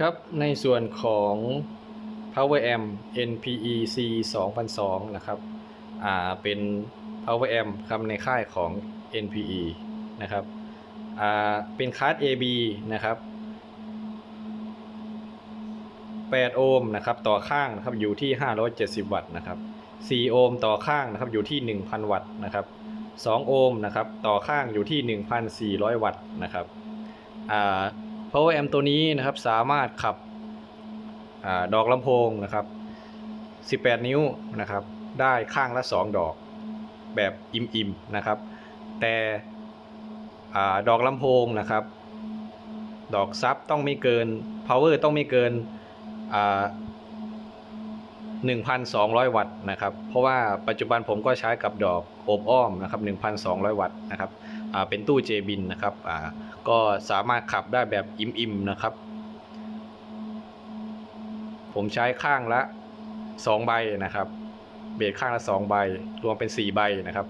ครับในส่วนของ Power Amp NPE C 2002นะครับอ่าเป็น Power Amp ครับในค่ายของ NPE นะครับอ่าเป็นคาร์ด AB นะครับ8โอห์มนะครับต่อข้างนะครับอยู่ที่ 570 วัตต์นะครับ4โอห์มต่อข้างนะครับอยู่ที่ 1,000 วัตต์นะครับ2โอห์มนะครับต่อข้างอยู่ที่ 1,400 วัตต์นะครับอ่า power amp ตัวนี้นะครับสามารถขับอดอกลำโพงนะครับ 18 นิ้วนะครับ ได้ข้างละ 2 ดอกแบบอิ่มๆนะครับ แต่ดอกลำโพงนะครับ ดอกซับต้องไม่เกิน power ต้องไม่เกิน 1,200 วัตต์นะครับ เพราะว่าปัจจุบันผมก็ใช้กับดอกโอบอ้อมนะครับ 1,200 วัตต์นะครับเป็นตู้เจบินนะครับก็สามารถขับได้แบบอิ่มๆนะครับ ผมใช้ข้างละ 2 ใบนะครับ เบสข้างละ 2 ใบ รวมเป็น 4 ใบนะครับ